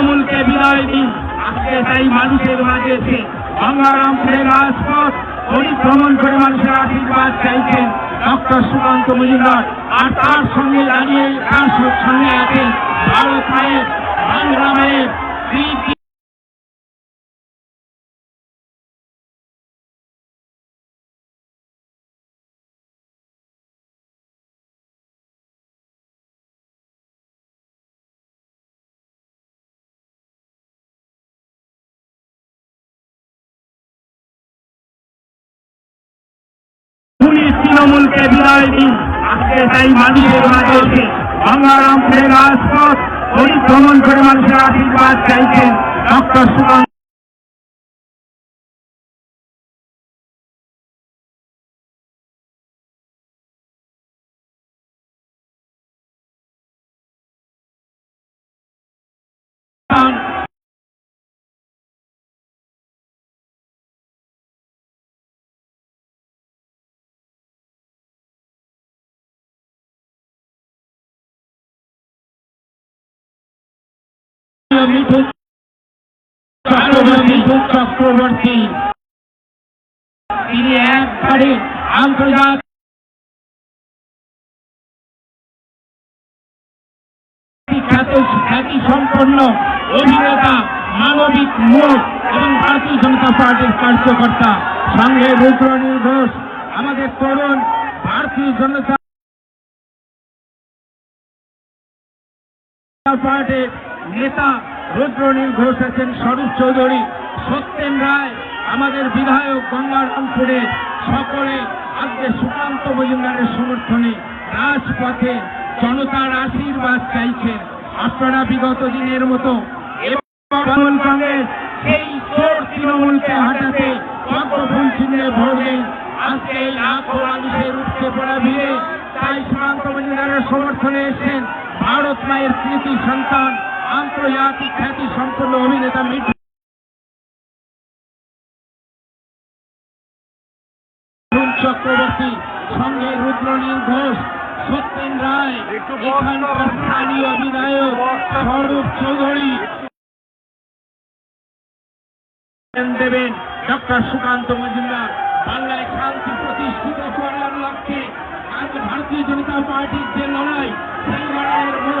তৃণমূলকে বিদায় দিন। আজকে তাই মানুষের মাঝে এসে গঙ্গারামপুরের রাজপথ পরিভ্রমণ করে মানুষের আশীর্বাদ চাইছেন ডক্টর সুকান্ত মজুমদার। আর তার সঙ্গে দাঁড়িয়ে তার সঙ্গে আছেন ভারত মায়ের মায়ের তৃণমূলকে বিদায় দিন। আজকে তাই মানুষের মাঝে এসে গঙ্গারামপুরের রাজপথ পরিভ্রমণ করে মানুষের আশীর্বাদ চাইছেন ডক্টর সুকান্ত। মিঠুন চক্রবর্তী চক্রবর্তী তিনি একবারে আন্তর্জাতিক খ্যাত খ্যাতি সম্পন্ন অভিনেতা মানবিক মুখ এবং ভারতীয় জনতা পার্টির কার্যকর্তা সঙ্গে রুদ্রনীল ঘোষ আমাদের তরুণ ভারতীয় জনতা পার্টির নেতা রুদ্রনীল ঘোষ আছেন স্বরূপ চৌধুরী। সত্যেন রায়, আমাদের বিধায়ক গঙ্গারামপুরে সকলে আজকে সুকান্ত মজুমদারের সমর্থনে রাজপথে জনতার আশীর্বাদ চাইছেন আপনারা বিগত দিনের মতো তৃণমূল কংগ্রেস, সেই তৃণমূলকে হাঁটাতে পদ্মফুল চিহ্নে ভোট দেন আজকে এই লাখো মানুষের উঠতে পড়া ভিড়ে তাই সুকান্ত মজুমদারের সমর্থনে এসেছেন ভারত মায়ের কৃতি সন্তান। আন্তর্জাতিক খ্যাতি সম্পন্ন অভিনেতা মিঠু চক্রবর্তী সঙ্গে রুদ্রনীল ঘোষ সত্যেন রায় এখানকার স্থানীয় বিধায়ক স্বরূপ চৌধুরী। দেবেন ডক্টর সুকান্ত মজুমদার। বাংলায় শান্তি প্রতিষ্ঠিত করার লক্ষ্যে আজ ভারতীয় জনতা পার্টির যে লড়াই সেই লড়াইয়ের মূল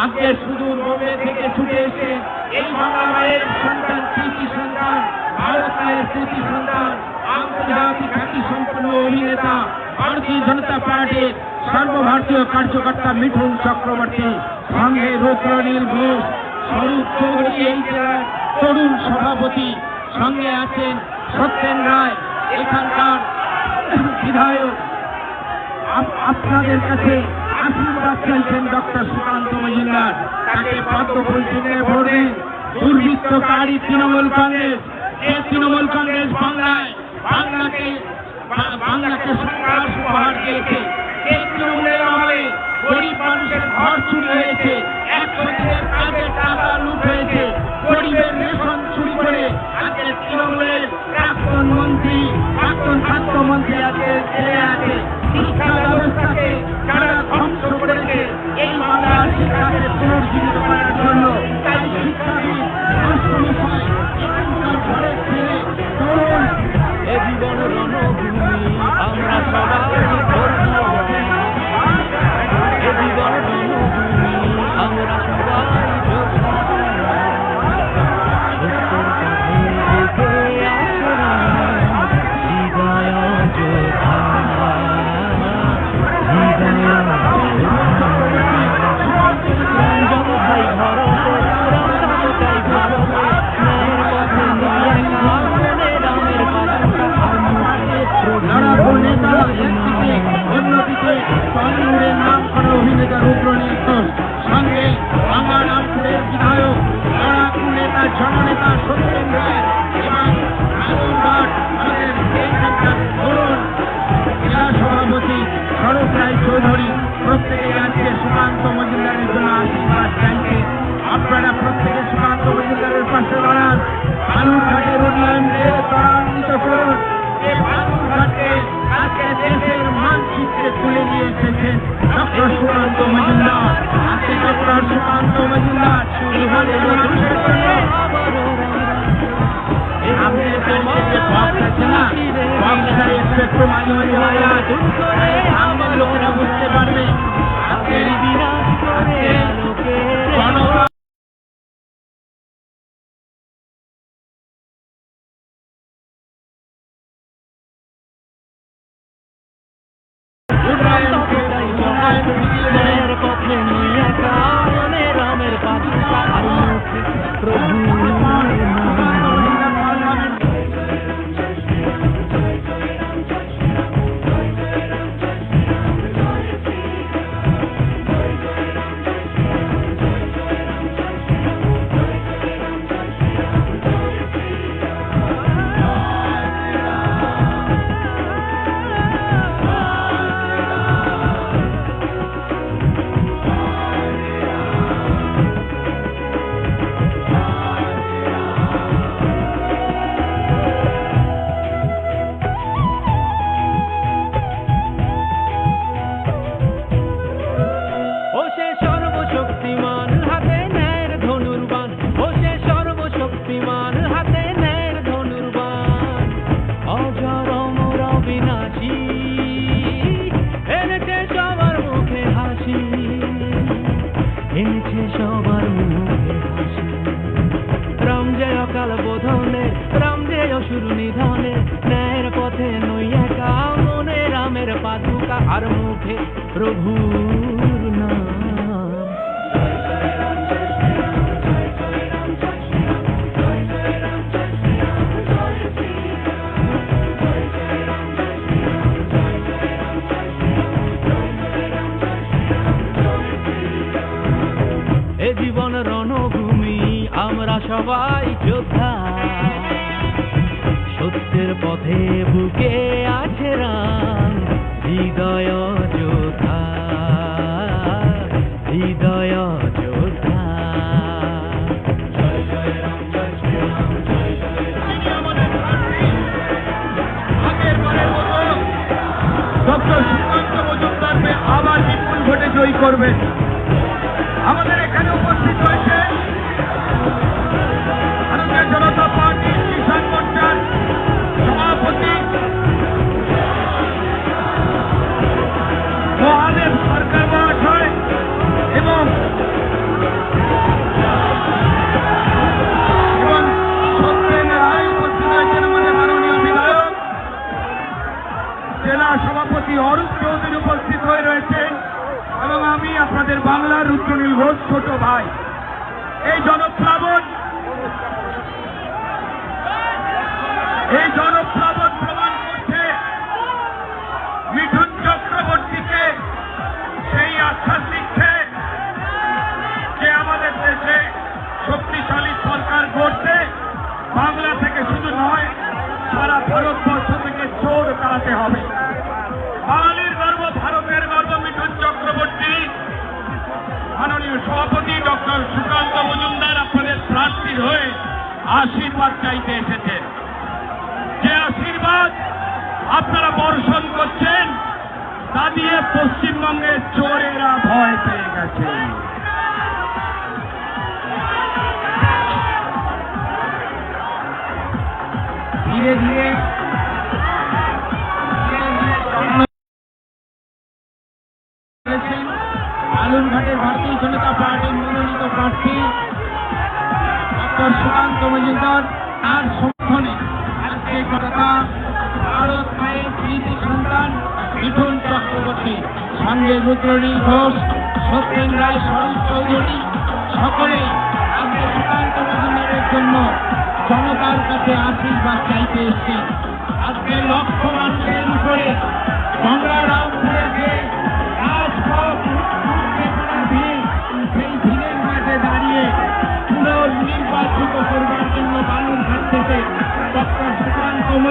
আজকে সুদূর বোম্বে থেকে ছুটে এসে এই বাংলা মায়ের সন্তান কৃতি সন্তান, ভারত মায়ের কৃতি সন্তান, আন্তর্জাতিক খ্যাতি সম্পন্ন অভিনেতা, ভারতীয় জনতা পার্টির সর্বভারতীয় কার্যকর্তা মিঠুন চক্রবর্তী, সঙ্গে রুদ্রনীল ঘোষ, স্বরূপ চৌধুরী এই জেলার তরুণ সভাপতি, সঙ্গে আছেন সত্যেন রায়, এখানকার বিধায়ক। আপ- আপনাদের কাছে আশীর্বাদ চাইছেন ডক্টর সুকান্ত মজুমদার। তাকে পদ্মফুল চিহ্নে ভোট দুর্বৃত্তকারী তৃণমূল কংগ্রেস। যে তৃণমূল কংগ্রেস বাংলায়? বাংলাকে বাংলাকে সন্ত্রাস উপহার দিয়েছে। এই তৃণমূলের অভাবে গরিব মানুষের ঘর চুরি হয়েছে? একশো দিনের কাজের টাকা লুট হয়েছে। গরিবের রেশন চুরি করে আজকে তৃণমূলের প্রাক্তন মন্ত্রী প্রাক্তন স্বাস্থ্যমন্ত্রী আজকে জেলে Thank you. আপনারা বর্ষণ করছেন তা দিয়ে পশ্চিমবঙ্গের চোরেরা ভয় পেয়ে গেছে। ধীরে ধীরে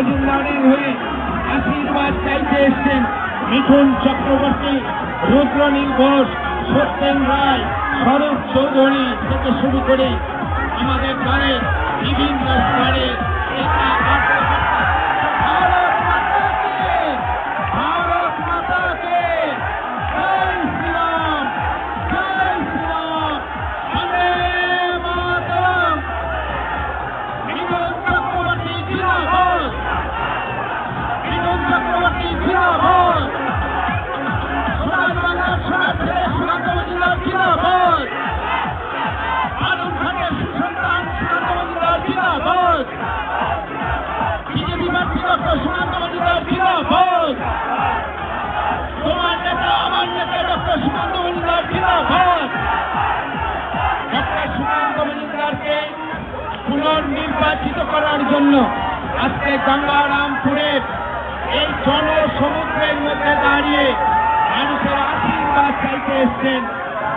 মজুমদারের হয়ে আশীর্বাদ চাইতে এসছেন মিঠুন চক্রবর্তী, রুদ্রনীল ঘোষ, সত্যেন রায়, শরৎ চৌধুরী থেকে শুরু করে আমাদের দলে বিভিন্ন স্তরে পুনর্নির্বাচিত করার জন্য আজকে গঙ্গারামপুরের এই জনসমুদ্রের মধ্যে দাঁড়িয়ে মানুষের আশীর্বাদ চাইতে এসছেন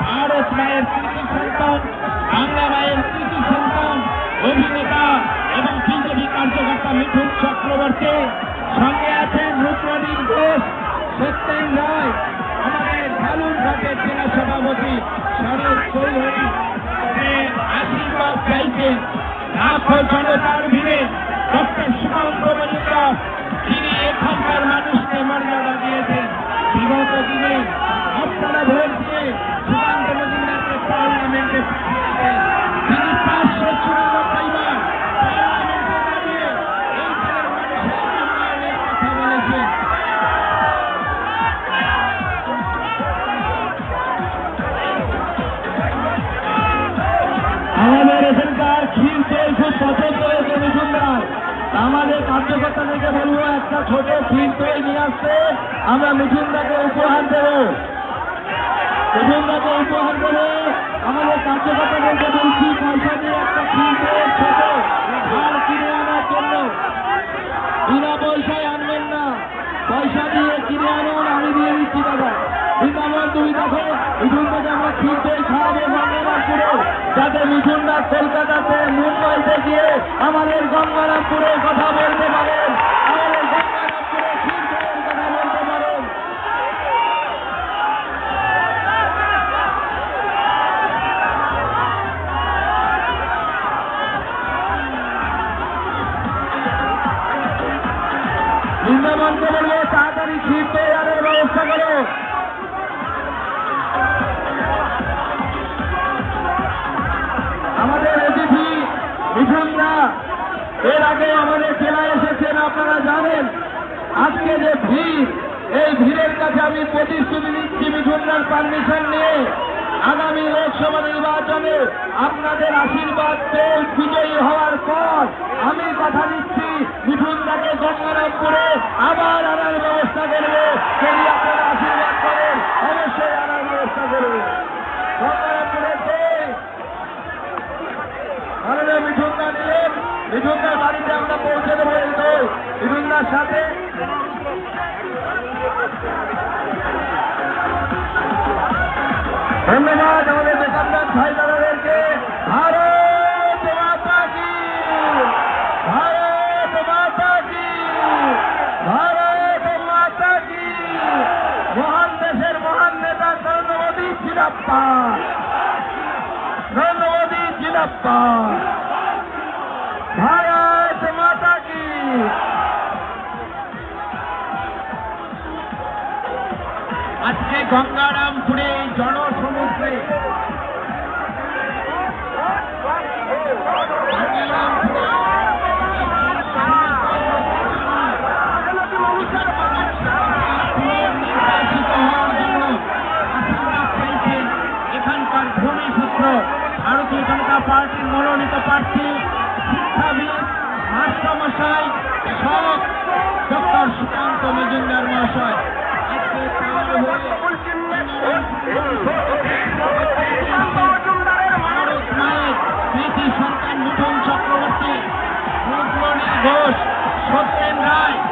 ভারত মায়ের কৃতি সন্তান, বাংলা মায়ের কৃতি সন্তান, অভিনেতা এবং বিজেপি কার্যকর্তা মিঠুন চক্রবর্তী। সঙ্গে আছেন রূপনদীর ঘোষ, সত্যেন রায়, আমাদের ঢালুর ঘাটের জেলা সভাপতি শরৎ চৌধুরী। আশীর্বাদ চাইছেন লাখো জনতার ভিড়ে ডক্টর সুকান্ত মজুমদার তিনি এখানকার মানুষকে মর্যাদা দিয়েছেন, বিগত দিনে আপনারা ভোট দিয়ে কার্যকর্তাদেরকে বলব একটা ছোট আসতে আমরা মিঠুনদাকে উপহার দেব। মিঠুনদাকে উপহার দেবো। আমাদের কার্যকর্তাদেরকে বলছি পয়সা দিয়ে একটা ছোট ঝাড় কিনে আনার জন্য। বিনা পয়সায় আনবেন না। পয়সা দিয়ে কিনে আনুন, আমি দিয়ে দিচ্ছি দাদা বৃন্দাবন তুমি দেখো মিঠুন থেকে আমরা কিনতে খাওয়াবো গঙ্গারামপুরে যাতে মিঠুনরা কলকাতাতে, মুম্বাইতে গিয়ে আমাদের গঙ্গারামপুরে কথা বলতে পারেন ভিড় এই ভিড়ের কাছে আমি প্রতিশ্রুতি দিচ্ছি মিঠুনদার পারমিশন নিয়ে আগামী লোকসভা নির্বাচনে আপনাদের আশীর্বাদ পেয়ে বিজয়ী হওয়ার পর আমি কথা দিচ্ছি মিঠুনদাকে গঙ্গারামপুরে আবার আনার ব্যবস্থা করবে। যদি আপনারা আশীর্বাদ করেন, অবশ্যই আনার ব্যবস্থা করবে। মিঠুনদা নিলেন মিঠুনদার বাড়িতে আমরা পৌঁছে দেবো মিঠুনদার সাথে ধন্যবাদ আমাদের দোকানদার ভাই দাদাদেরকে। ভারত মাতা কি? ভারত মাতা কি? ভারত মাতা কি? মহান দেশের মহান নেতা নরেন্দ্র মোদী জিরাপ্পা নরেন্দ্র মোদী জিরাপ্পা গঙ্গারামপুরে জনসমুদ্রে। এখানকার ভূমিপুত্র ভারতীয় জনতা পার্টির মনোনীত প্রার্থী, শিক্ষাবিদ মাস্টারমশাই সব ডক্টর সুকান্ত মজুমদার মহাশয়। হয়ে সন্তান মিঠুন চক্রবর্তী ঘোষ সত্যেন রায়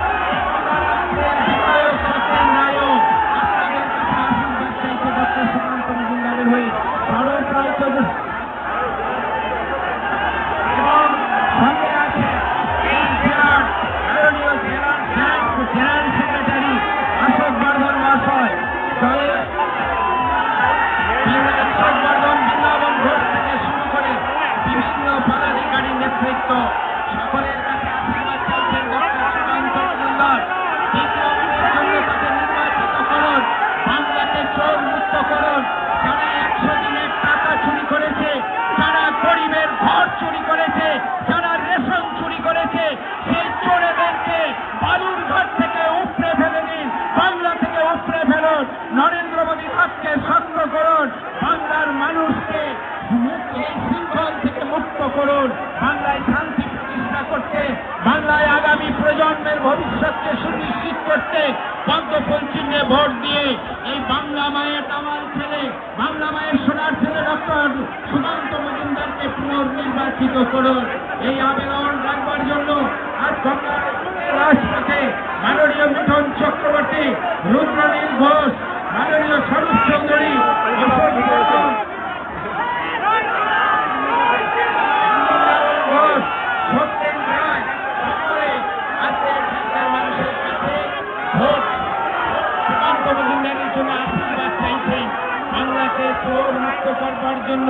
চোর করার জন্য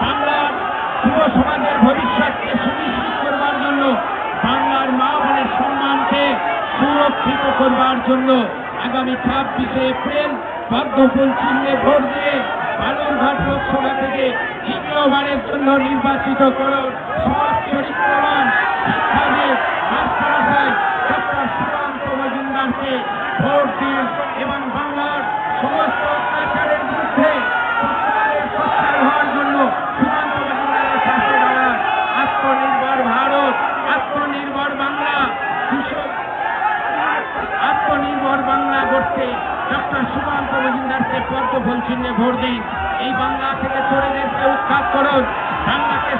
বাংলার যুব সমাজের ভবিষ্যৎকে সুনিশ্চিত করবার জন্য, বাংলার মা বোনের সম্মানকে সুরক্ষিত করবার জন্য আগামী ছাব্বিশে এপ্রিল পদ্মফুল চিহ্নে ভোট দিয়ে বালুরঘাট লোকসভা থেকে তৃতীয়বারের জন্য নির্বাচিত করুন সৎ চরিত্রবান শিক্ষাবিদ মাস্টারমশাই ডক্টর সুকান্ত মজুমদারকে ভোট দিন এবং বাংলার সমস্ত অত্যাচারের বিরুদ্ধে সত্যিকারের সোচ্চার হওয়ার জন্য সুকান্ত মজুমদারের পাশে দাঁড়ান আত্মনির্ভর ভারত আত্মনির্ভর বাংলা কৃষক আত্মনির্ভর বাংলা গড়তে ডক্টর সুকান্ত মজুমদারকে পদ্মফুল চিহ্নে ভোট দিন। এই বাংলা থেকে চোরেদেরকে উৎখাত করুন। বাংলাকে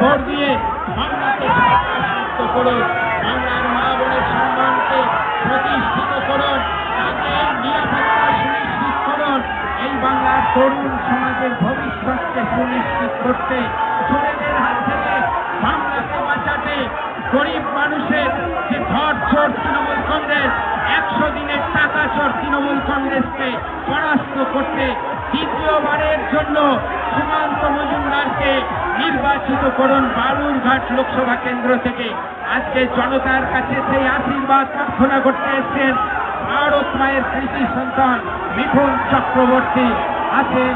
ভোট দিয়ে বাংলাকে মুক্ত করুন বাংলার মা বোনের সম্মানকে প্রতিষ্ঠিত করুন তাদের নিরাপত্তা সুনিশ্চিত করুন। এই বাংলার তরুণ সমাজের ভবিষ্যৎকে সুনিশ্চিত করতে চোরেদের হাত থেকে বাংলাকে বাঁচাতে গরিব মানুষের যে ধর চোর তৃণমূল কংগ্রেস, একশো দিনের টাকা চোর তৃণমূল কংগ্রেসকে পরাস্ত করতে দ্বিতীয়বারের জন্য সুকান্ত মজুমদারকে নির্বাচিত করুন বালুরঘাট লোকসভা কেন্দ্র থেকে। আজকে জনতার কাছে সেই আশীর্বাদ প্রার্থনা করতে এসেছেন ভারত মায়ের কৃষি সন্তান মিঠুন চক্রবর্তী। আছেন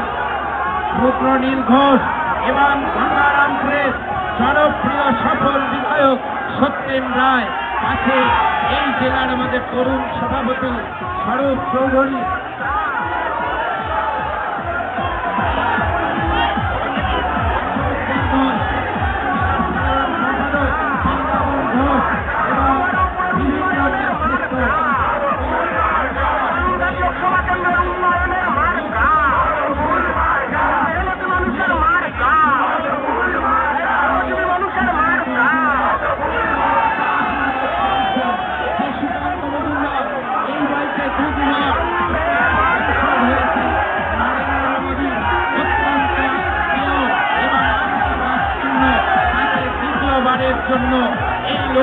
রুদ্রনীল ঘোষ এবং গঙ্গারাম প্রেস জনপ্রিয় সফল বিধায়ক সত্যেন রায়। আছে এই জেলার আমাদের তরুণ সভাপতি স্বরূপ চৌধুরী।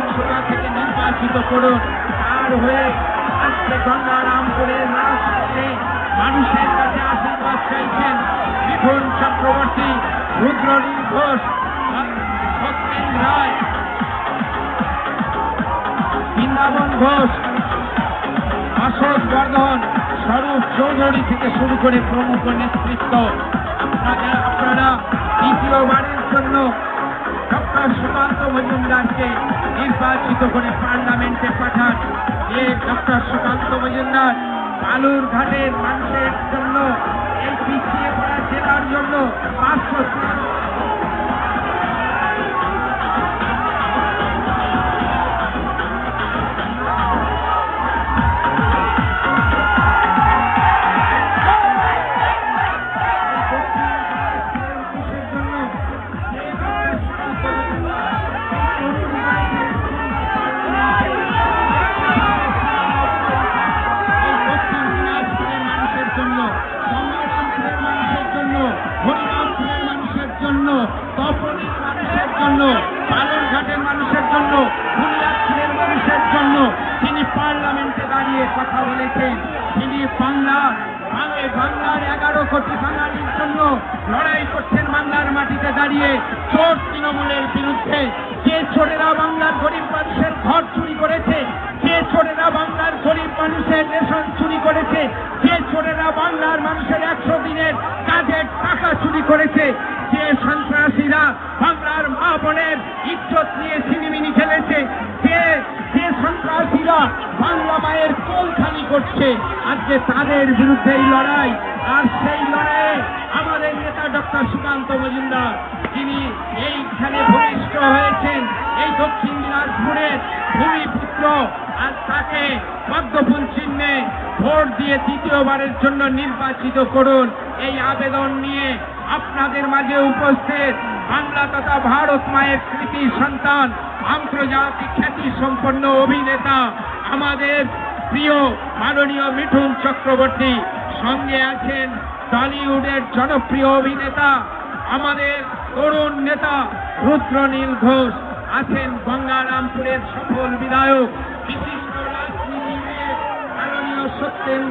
লোকসভা থেকে নির্বাচিত করুন তার হয়ে আজকে গঙ্গারামপুরের রাজপথে মানুষের কাছে আশীর্বাদ চাইছেন মিঠুন চক্রবর্তী, রুদ্রনীল ঘোষ, সত্যেন রায়, বৃন্দাবন ঘোষ, অশোক বর্ধন, স্বরূপ চৌধুরী থেকে শুরু করে প্রমুখ নেতৃত্ব। আপনারা দ্বিতীয়বারের জন্য ডক্টর সুকান্ত মজুমদারকে নির্বাচিত করে পার্লামেন্টে পাঠান। যে ডক্টর সুকান্ত মজুমদার বালুরঘাটের মানুষের জন্য, এই পিছিয়ে পড়া জেলার জন্য পাঁচশো আর সেই লড়াইয়ে আমাদের নেতা ডক্টর সুকান্ত মজুমদার, যিনি এইখানে ভূমিষ্ঠ হয়েছেন, এই দক্ষিণ দিনাজপুরের ভূমিপুত্র, আর তাকে পদ্মফুল চিহ্নে ভোট দিয়ে দ্বিতীয়বারের জন্য নির্বাচিত করুন। এই আবেদন নিয়ে আপনাদের মাঝে উপস্থিত বাংলা তথা ভারত মায়ের কৃতি সন্তান, আন্তর্জাতিক খ্যাতি সম্পন্ন অভিনেতা, আমাদের প্রিয় মাননীয় মিঠুন চক্রবর্তী। সঙ্গে আছেন টলিউডের জনপ্রিয় অভিনেতা, আমাদের তরুণ নেতা রুদ্রনীল ঘোষ। আছেন গঙ্গারামপুরের সফল বিধায়ক সত্যেন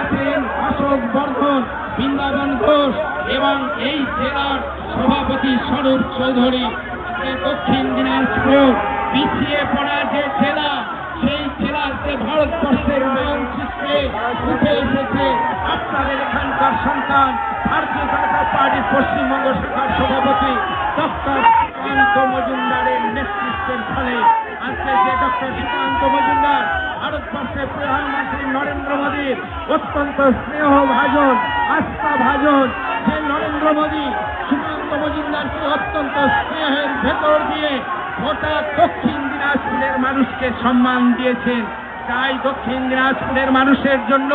আছেন অশোক বর্ধন, বৃন্দাবন ঘোষ এবং এই জেলার সভাপতি স্বরূপ চৌধুরী। দক্ষিণ দিনাজপুর, পিছিয়ে পড়া যে জেলা, সেই জেলাতে ভারতবর্ষের মানচিত্রে উঠে এসেছে আপনাদের সন্তান ভারতীয় জনতা পার্টির পশ্চিমবঙ্গ শাখার সভাপতি ডক্টর সুকান্ত মজুমদারের নেতৃত্বের ফলে আজকে যে ডক্টর সুকান্ত মজুমদার ভারতবর্ষের প্রধানমন্ত্রী নরেন্দ্র মোদীর অত্যন্ত স্নেহ ভাজন, আস্থা ভাজন যে নরেন্দ্র মোদী সুকান্ত মজুমদারকে অত্যন্ত স্নেহের ভেতর দিয়ে গোটা দক্ষিণ দিনাজপুরের মানুষকে সম্মান দিয়েছেন। তাই দক্ষিণ দিনাজপুরের মানুষের জন্য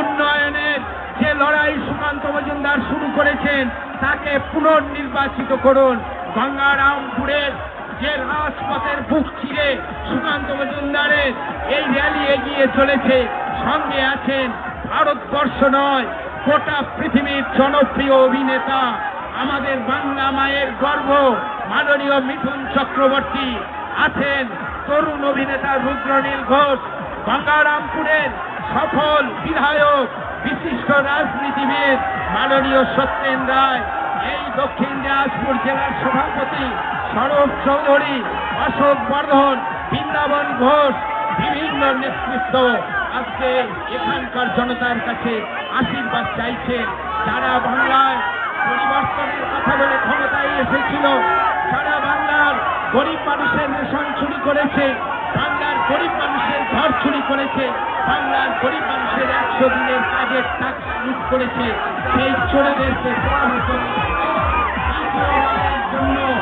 উন্নয়নের যে লড়াই সুকান্ত মজুমদার শুরু করেছেন, তাকে পুনর্নির্বাচিত করুন। গঙ্গারামপুরের যে রাজপথের বুক চিরে সুকান্ত মজুমদারের এই র্যালি এগিয়ে চলেছে, সঙ্গে আছেন ভারতবর্ষ নয়, গোটা পৃথিবীর জনপ্রিয় অভিনেতা, আমাদের বাংলা মায়ের গর্ব, মাননীয় মিঠুন চক্রবর্তী আছেন তরুণ অভিনেতা রুদ্রনীল ঘোষ, গঙ্গারামপুরের সফল বিধায়ক বিশিষ্ট রাজনীতিবিদ মাননীয় সত্যেন রায়, এই দক্ষিণ দিনাজপুর জেলার সভাপতি সরব চৌধুরী, অশোক বর্ধন, বৃন্দাবন ঘোষ, বিভিন্ন নেতৃত্ব। আজকে এখানকার জনতার কাছে আশীর্বাদ চাইছে। যারা বাংলায় পরিবর্তনের কথা বলে ক্ষমতায় এসেছিল। সারা বাংলার গরিব মানুষের রেশন চুরি করেছে। বাংলার গরিব মানুষের ঘর চুরি করেছে, বাংলার গরিব মানুষের একশো দিনের কাজের টাকা লুট করেছে, সেই চোরেদেরকে জন্য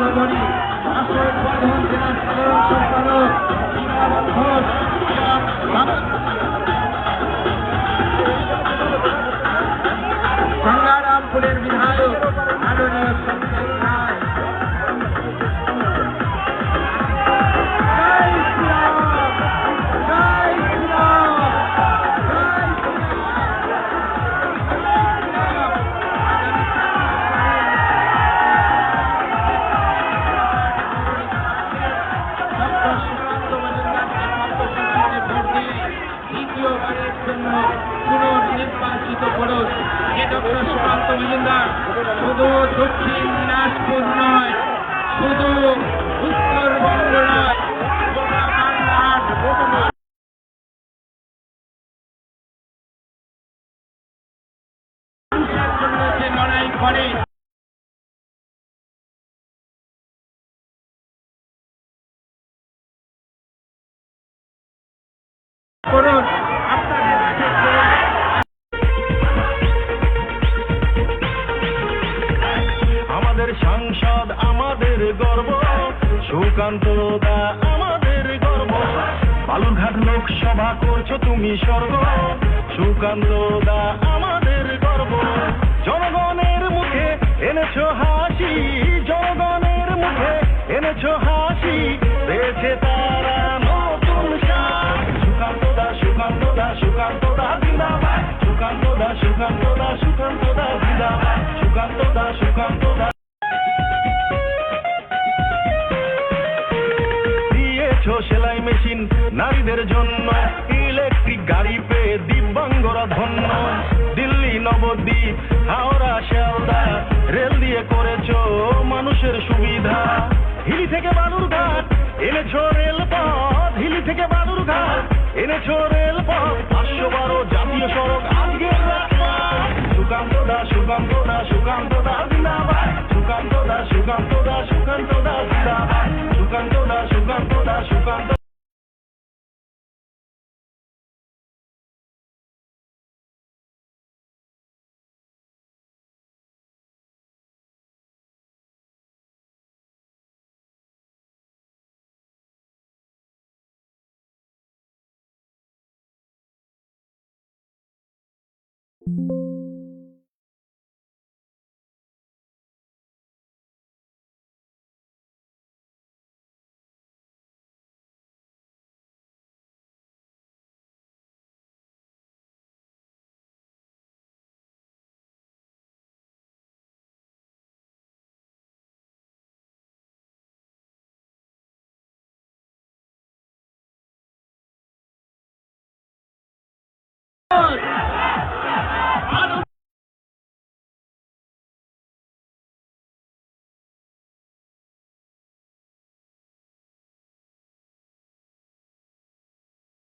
চৌধুরী অশোক বর্ধন জেলার সাধারণ সম্পাদক ঘোষ পুনর্নির্বাচিত করুন যে ডক্টর সুকান্ত মজুমদার শুধু দক্ষিণ দিনাজপুর নয় শুধু উত্তরবঙ্গ নয়। সুকান্ত দা আমাদের গর্ব। বালুরঘাট লোকসভা করছ তুমি স্বর্গ। সুকান্ত দা আমাদের গর্ব। জনগণের মুখে এনেছো হাসি, জনগণের মুখে এনেছো হাসি। পেয়েছে তারা নতুন সাজ। সুকান্ত দা সুকান্ত দা সুকান্ত দা জিন্দাবাদ। সুকান্ত দা সুকান্ত দা সুকান্ত দা জিন্দাবাদ। সুকান্ত দা নারীদের জন্য ইলেকট্রিক গাড়ি পেয়ে দিব্যাঙ্গরা ধন্য। দিল্লি নবদ্বীপ, হাওড়া শেলদা রেল দিয়ে করেছ মানুষের সুবিধা। হিলি থেকে বালুরঘাট, এনেছো রেলপথ। হিলি থেকে বালুরঘাট, এনেছো রেলপথ। পাঁচশো বারো জাতীয় সড়ক আজকের সুকান্ত দা সুকান্ত দা সুকান্ত দা জিন্দাবাদ। সুকান্ত দা সুকান্ত দা সুকান্ত দা জিন্দাবাদ। সুকান্ত দা সুকান্ত দা, সুকান্ত Oh!